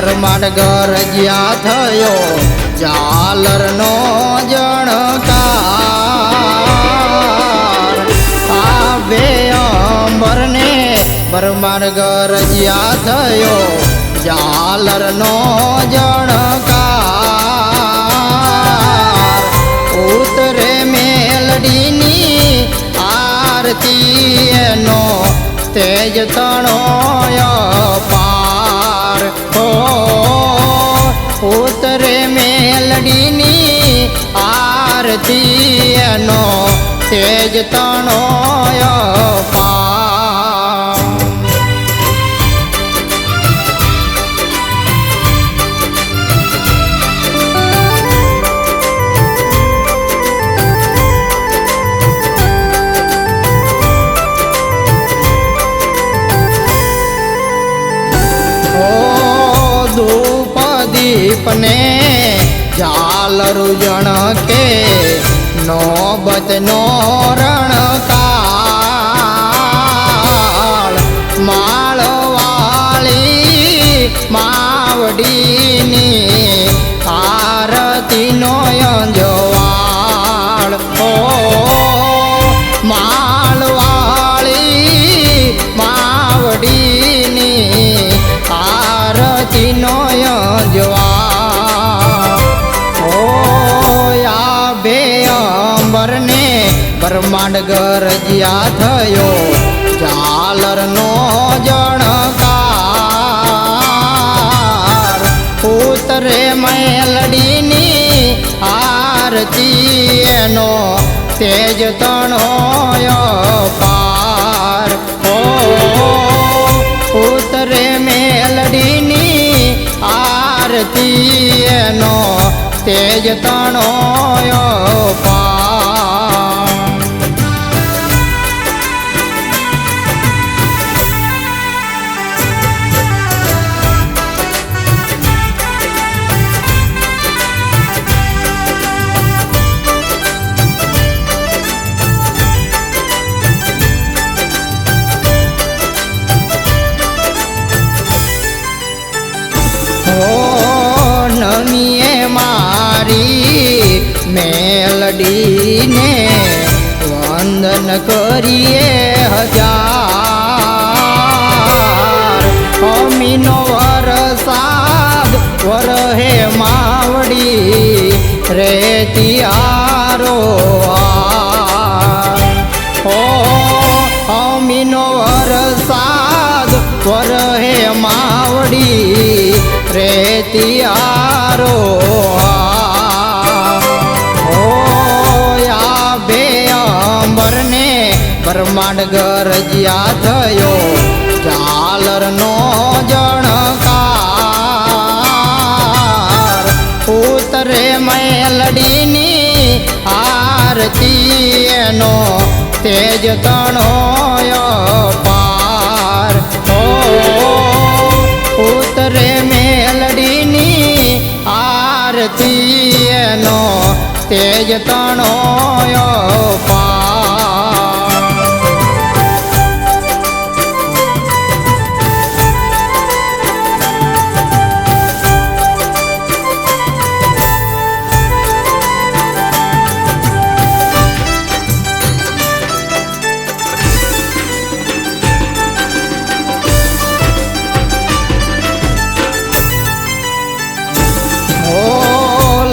પરમાડ ગરજ્યા થયો, ઝાલરનો જણકાર. આ બે અંબરને પરમાડ ગરજ્યા થયો, ઝાલરનો જણકાર. ઉતરે મેલડીની આરતી એનો તેજ તણોય હો ઉતરે મેલડીની આરતી એનો તેજ તણો પાર દીપને જણ કે નોબત નો રણકાળ માળવાળી માવડીની આરતીનો અંજવાળ બ્રહ્માંડ ગરજ્યા થયો. ઝાલરનો જણકાર. ઉતરે મેલડીની આરતી એનો તેજ તણો પાર. ઓ ઉતરે મેલડીની આરતી એનો તેજ તણો પાર. મેલડીને વંદન કરીએ હજાર અમીનો વરસાદ વરહે માવડી રેતી. ઓ અમીનો વરસાદ વરહે માવડી રેતી આરો બ્રહ્માંડ ગરજ્યા થયો, ઝાલરનો જણકાર. ઉતરે મેલડીની આરતી એનો તેજ તણો પાર. ઓ ઉતરે મેલડીની આરતી એનો તેજ તણો પાર.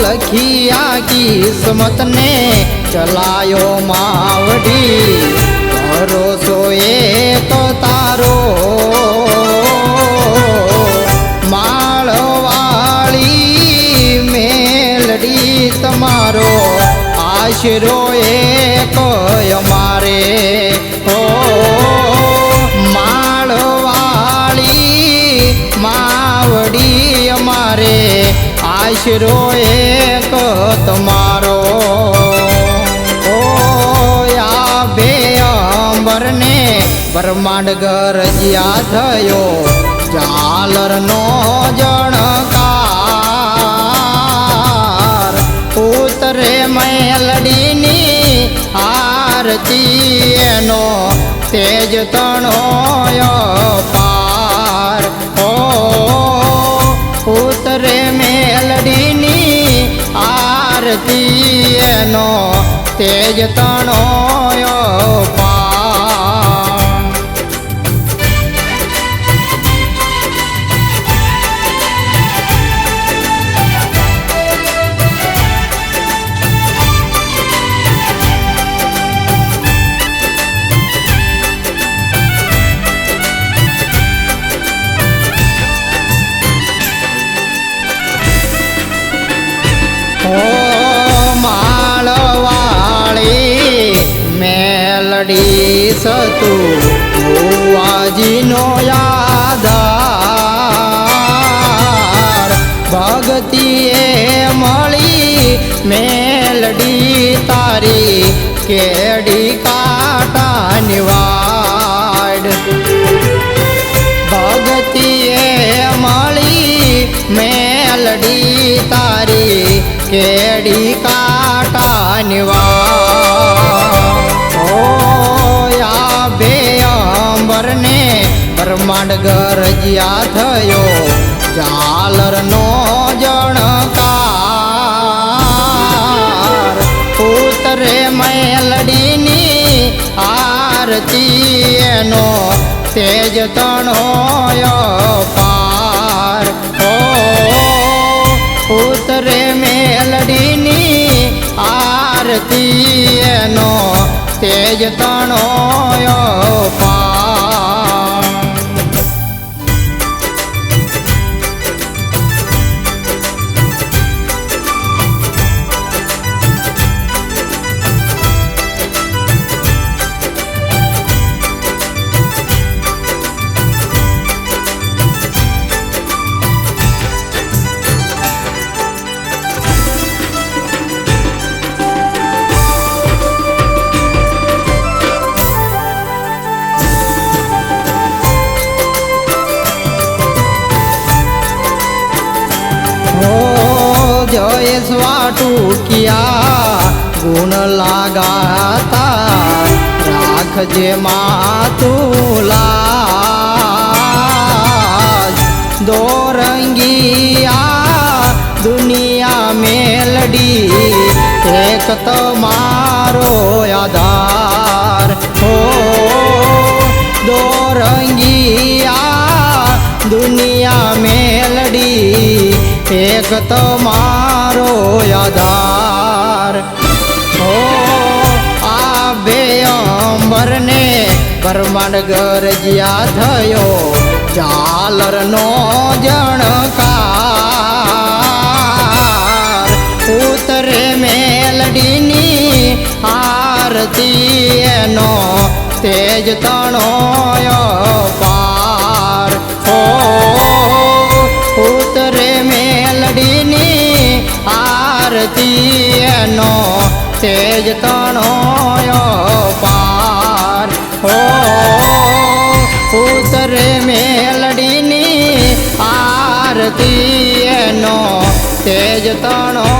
લખિયા કિસ્મતને ચલાયો માવડી. ભરોસો એક તારો. માળવાળી મેલડી તમારો. આશરો એ અમારે ઓ આશરો એક તમારો. ઓ આ બે અંબરને બ્રહ્માંડ ગરજ્યા થયો. ઝાલરનો જણકાર. ઉતરે મેલડીની આરતી એનો તેજ તણો પાર. ઓ આરતી એનો તેજ તણો મેલડી સતું ભુવાજીનો યાદાર ભગતીએ મળી મેલડી તારી કેડી કાટાની વાડ. ભગતીએ મળી મેલડી તારી કેડી કાટાની યા બ્રહ્માંડ ગરજિયા થયો. ઝાલરનો જણકાર. ઉતરે મેલડીની આરતી એનો તેજ તણોય પાર ઓ ઉતરે મેલડીની આરતી એનો તેજ તણોય પાર જયેશ્વા ટૂકિયા ગુણ લાગાતા રાખજે માતુલા દોરંગિયા દુનિયા મેલડી એક તમારો આધાર. હો દોરંગિયા દુનિયા મેલડી એક તમારો આધાર હો, આ બે અંબરને બ્રહ્માંડ ગરજ્યા થયો ચાલરનો જણકાર. ઉતરે મેલડીની આરતી એનો તેજ તણો પાર આરતી એનો તેજ તણો પાર. હો ઉતરે મેલડીની આરતી એનો તેજ તણો